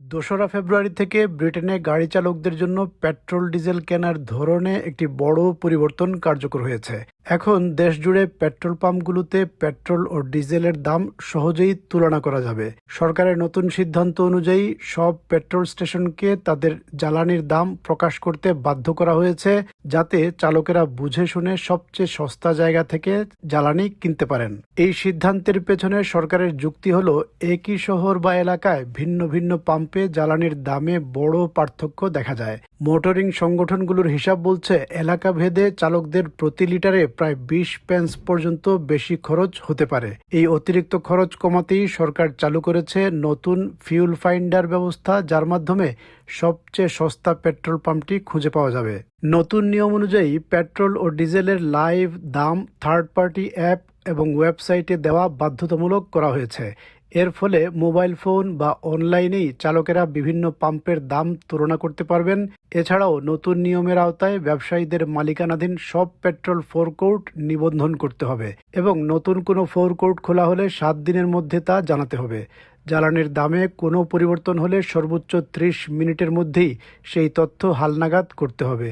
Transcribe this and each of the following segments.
দোসরা ফেব্রুয়ারি থেকে ব্রিটেনে গাড়ি চালকদের জন্য পেট্রোল, ডিজেল কেনার ধরনে একটি বড় পরিবর্তন কার্যকর হয়েছে। এখন দেশজুড়ে পেট্রোল পাম্পগুলোতে পেট্রোল ও ডিজেলের দাম সহজেই তুলনা করা যাবে। সরকারের নতুন সিদ্ধান্ত অনুযায়ী সব পেট্রোল স্টেশনকে তাদের জ্বালানির দাম প্রকাশ করতে বাধ্য করা হয়েছে, যাতে চালকেরা বুঝে শুনে সবচেয়ে সস্তা জায়গা থেকে জ্বালানি কিনতে পারেন। এই সিদ্ধান্তের পেছনে সরকারের যুক্তি হলো, একই শহর বা এলাকায় ভিন্ন ভিন্ন পাম্পে জ্বালানির দামে বড় পার্থক্য দেখা যায়। মোটরিং সংগঠনগুলোর হিসাব বলছে এলাকা ভেদে চালকদের প্রতি লিটারে প্রায় বিশ পেন্স পর্যন্ত বেশি খরচ হতে পারে। এই অতিরিক্ত খরচ কমাতেই সরকার চালু করেছে নতুন ফিউল ফাইন্ডার ব্যবস্থা, যার মাধ্যমে সবচেয়ে সস্তা পেট্রোল পাম্পটি খুঁজে পাওয়া যাবে। নতুন নিয়ম অনুযায়ী পেট্রোল ও ডিজেলের লাইভ দাম, থার্ড পার্টি অ্যাপ এবং ওয়েবসাইটে দেওয়া বাধ্যতামূলক করা হয়েছে। এর ফলে মোবাইল ফোন বা অনলাইনেই চালকেরা বিভিন্ন পাম্পের দাম তুলনা করতে পারবেন। এছাড়াও নতুন নিয়মের আওতায় ব্যবসায়ীদের মালিকানাধীন সব পেট্রোল ফোরকোর্ট নিবন্ধন করতে হবে এবং নতুন কোনো ফোরকোর্ট খোলা হলে সাত দিনের মধ্যে তা জানাতে হবে। জ্বালানির দামে কোনো পরিবর্তন হলে সর্বোচ্চ ত্রিশ মিনিটের মধ্যেই সেই তথ্য হালনাগাদ করতে হবে।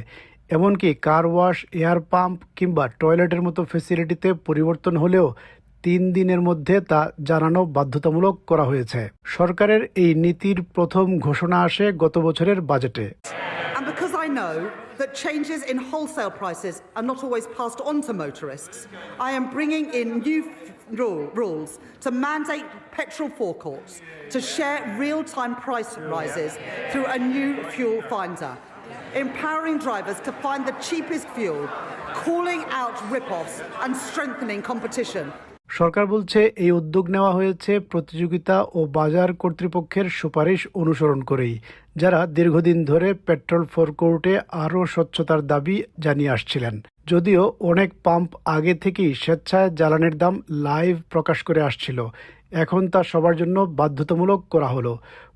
এমনকি কার ওয়াশ, এয়ার পাম্প কিংবা টয়লেটের মতো ফেসিলিটিতে পরিবর্তন হলেও তিন দিনের মধ্যে তা জানানো বাধ্যতামূলক করা হয়েছে। সরকারের এই নীতির প্রথম ঘোষণা আসে গত বছরের বাজেটে। কম্পিটিশন সরকার বলছে এই উদ্যোগ নেওয়া হয়েছে প্রতিযোগিতা ও বাজার কর্তৃপক্ষের সুপারিশ অনুসরণ করেই, যারা দীর্ঘদিন ধরে পেট্রোল ফোরকোর্টে আরও স্বচ্ছতার দাবি জানিয়ে আসছিলেন। যদিও অনেক পাম্প আগে থেকেই স্বেচ্ছায় জ্বালানির দাম লাইভ প্রকাশ করে আসছিল। এখন তা সবার জন্য বাধ্যতামূলক করা হলো।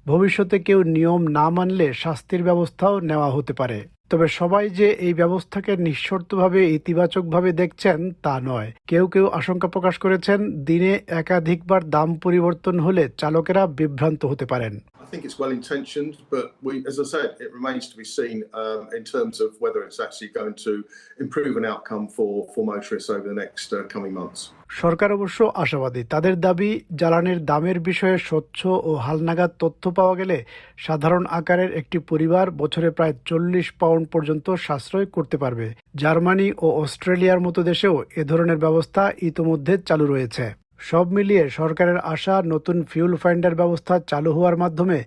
ভবিষ্যতে কেউ নিয়ম না মানলে শাস্তির ব্যবস্থাও নেওয়া হতে পারে। তবে সবাই যে এই ব্যবস্থাকে নিঃশর্তভাবে ইতিবাচকভাবে দেখছেন তা নয় কেউ কেউ আশঙ্কা প্রকাশ করেছেন দিনে একাধিকবার দাম পরিবর্তন হলে চালকেরা বিভ্রান্ত হতে পারেন I think it's well intentioned, but we, as I said, it remains to be seen um, in terms of whether it's actually going to improve an outcome for, for motorists over the next uh, coming months. সরকার অবশ্য আশাবাদী। তাদের দাবি, জ্বালানির দামের বিষয়ে স্বচ্ছ ও হালনাগাদ তথ্য পাওয়া গেলে সাধারণ আকারের একটি পরিবার বছরে প্রায় চল্লিশ পাউন্ড পর্যন্ত সাশ্রয় করতে পারবে। জার্মানি ও অস্ট্রেলিয়ার মতো দেশেও এ ধরনের ব্যবস্থা ইতোমধ্যে চালু রয়েছে। সব মিলিয়ে সরকারের আশা, নতুন ফিউল ফাইন্ডার ব্যবস্থা চালু হওয়ার মাধ্যমে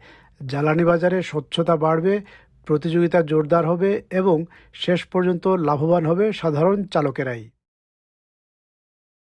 জ্বালানি বাজারে স্বচ্ছতা বাড়বে, প্রতিযোগিতা জোরদার হবে এবং শেষ পর্যন্ত লাভবান হবে সাধারণ চালকেরাই।